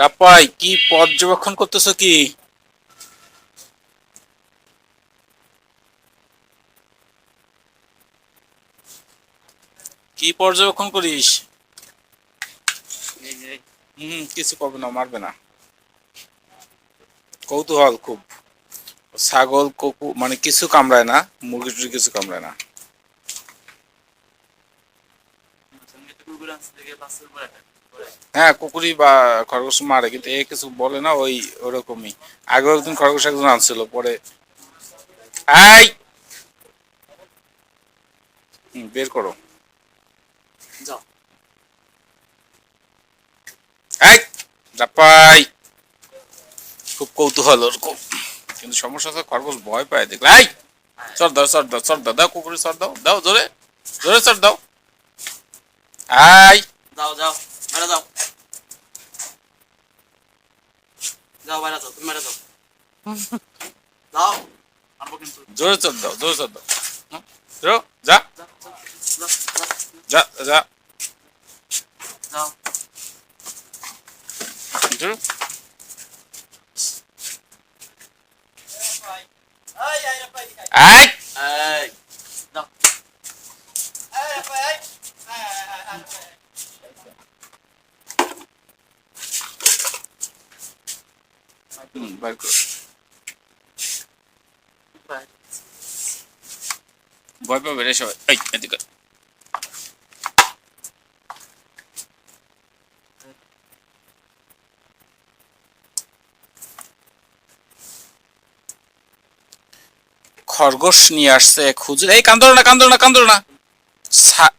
রাপাই কি পর্যবেক্ষণ করতেছো কি? কি পর্যবেক্ষণ করিস? হুম কিছু করবে না মারবে না। কৌতূহল খুব। ছাগল কুকু মানে কিছু কামড়ায় না মুরগি টুরগি কিছু কামড়ায় না। হ্যাঁ কুকুরি বা খরগোশ মারে কিন্তু এ কিছু বলে না ওই ওরকমই। আগেও একদিন খরগোশ একজন আনছিল পরে আই বের করো। যাও। এই জাপাই! খুব কৌতূহল ওরকম কিন্তু সমস্যা হচ্ছে খরগোশ ভয় পায় দেখলে। এই! চর দাও চর দাও চর দাও দাও কুকুরি চর দাও দাও জোরে জোরে চর দাও। আই যাও যাও। মেরে যাও। যাও বাইরে যাও তুমি মেরে যাও। যাও। মারবো কিন্তু। জোরে চল দাও জোরে চল দাও। হুম, যা। যা যা। যাও। জোরে। আই এই যাও খরগোশ নিয়ে আসছে এক এই কান্দো না কান্দো না কান্দো না।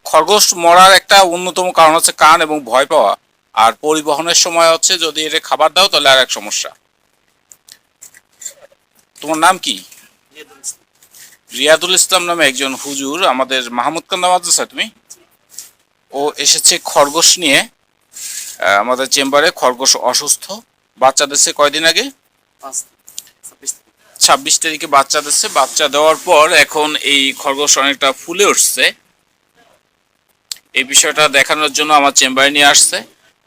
খরগোশ মরার একটা অন্যতম কারণ হচ্ছে কান এবং ভয় পাওয়া। আর পরিবহনের সময় হচ্ছে যদি এটা খাবার দাও তাহলে আর এক সমস্যা। তোমার নাম কি? রিয়াদুল ইসলাম নামে একজন হুজুর আমাদের মাহমুদ কান্দা মাদ্রাসা তুমি? ও এসেছে খরগোশ নিয়ে আমাদের চেম্বারে, খরগোশ অসুস্থ। বাচ্চা দিচ্ছে কয়দিন আগে? ছাব্বিশ তারিখে বাচ্চা দিচ্ছে বাচ্চা দেওয়ার পর এখন এই খরগোশ অনেকটা ফুলে উঠছে। এই বিষয়টা দেখানোর জন্য আমার চেম্বারে নিয়ে আসছে।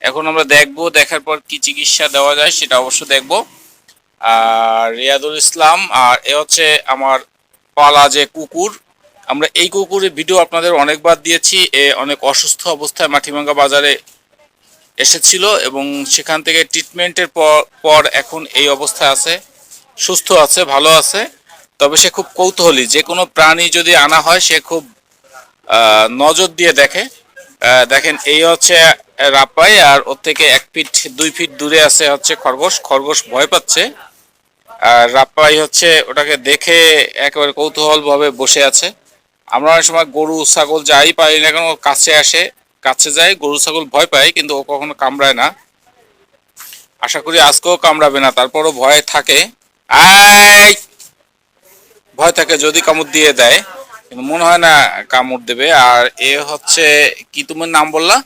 এখন আমরা দেখব, দেখার পর কি চিকিৎসা দেওয়া যায় সেটা অবশ্য দেখব। আর রিয়াদুল ইসলাম, আর এ হচ্ছে আমার পালা যে কুকুর। আমরা এই কুকুরের ভিডিও আপনাদের অনেকবার দিয়েছি, এ অনেক অসুস্থ অবস্থায় মাটিভাঙ্গা বাজারে এসেছিল এবং সেখান থেকে ট্রিটমেন্টের পর পর এখন এই অবস্থায় আছে, সুস্থ আছে, ভালো আছে। তবে সে খুব কৌতূহলী, যে কোনো প্রাণী যদি আনা হয়, সে খুব নজর দিয়ে দেখে। দেখেন, এই হচ্ছে রাপাই আর ওর থেকে এক ফিট, দুই ফিট দূরে আছে হচ্ছে খরগোশ। খরগোশ ভয় পাচ্ছে। আর রাপাই হচ্ছে ওটাকে দেখে একেবারে কৌতূহল ভাবে বসে আছে। আমরা অনেক সময় গরু, ছাগল যাই পাই না কেন কাছে আসে, কাছে যায়, গরু, ছাগল ভয় পায়, কিন্তু ও কখনো কামড়ায় না। আশা করি আজকেও কামড়াবে না, তারপরও ভয় থাকে। আই ভয় থাকে যদি কামড় দিয়ে দেয়, কিন্তু মনে হয় না কামড় দেবে। আর এ হচ্ছে, কি তোমার নাম বললা।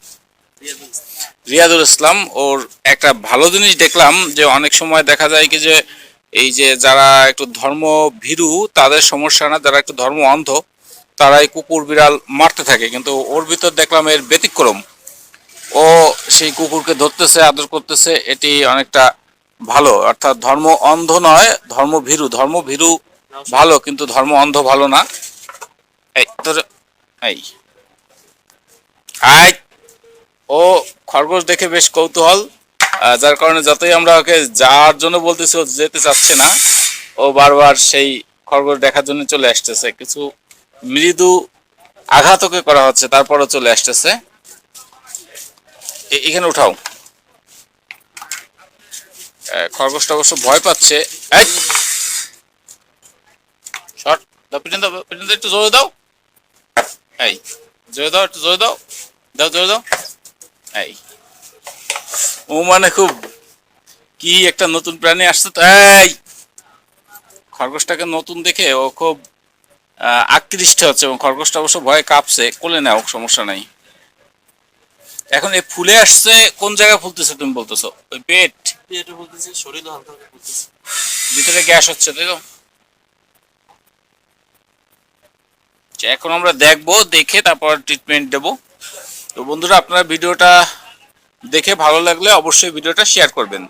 রিয়াদুল ইসলাম, ওর একটা ভালো জিনিস দেখলাম যে অনেক সময় দেখা যায় কি যে এই যে যারা একটু ধর্ম ভীরু তাদের সমস্যা না, যারা একটু ধর্ম অন্ধ তারা এই কুকুর, বিড়াল মারতে থাকে। কিন্তু ওর ভিতর দেখলাম এর ব্যতিক্রম। ও সেই কুকুরকে ধরতেছে, আদর করতেছে, এটি অনেকটা ভালো। অর্থাৎ ধর্ম অন্ধ নয় ধর্ম ভীরু ধর্ম ভীরু ভালো, কিন্তু ধর্ম অন্ধ ভালো না। এই, তোর এই। আয়। ও খরগোশ দেখে বেশ কৌতূহল যার কারণে যতই আমরা ওকে যাওয়ার জন্য বলতেছি, ও যেতে চাচ্ছে না, ও বারবার সেই খরগোশ দেখার জন্য চলে আসতেছে। কিছু মৃদু আঘাত ওকে করা হচ্ছে, তারপরও চলে আসতেছে। এখানে উঠাও। খরগোশটা অবশ্য ভয় পাচ্ছে। একটু জোরে দাও। এই, জোরে দাও, একটু জোরে দাও দাও, জোরে দাও। এই। ও মানে খুব কি একটা নতুন প্রাণী আসছে তো এই। খরগোশটাকে নতুন দেখে ও খুব আকৃষ্ট হচ্ছে এবং খরগোশটা অবশ্য ভয়ে কাঁপছে। কোলে নাও সমস্যা নাই। এখন এই ফুলে আসছে কোন জায়গায় ফুলতেছে তুমি বলতেছো? ওই পেট। পেটে বলতেছে শরীরও হালকা হালকা ভিতরে গ্যাস হচ্ছে তাই তো? আচ্ছা, এখন আমরা দেখব দেখে তারপর ট্রিটমেন্ট দেব। তো বন্ধুরা আপনারা ভিডিওটা দেখে ভালো লাগলে অবশ্যই ভিডিওটা শেয়ার করবেন।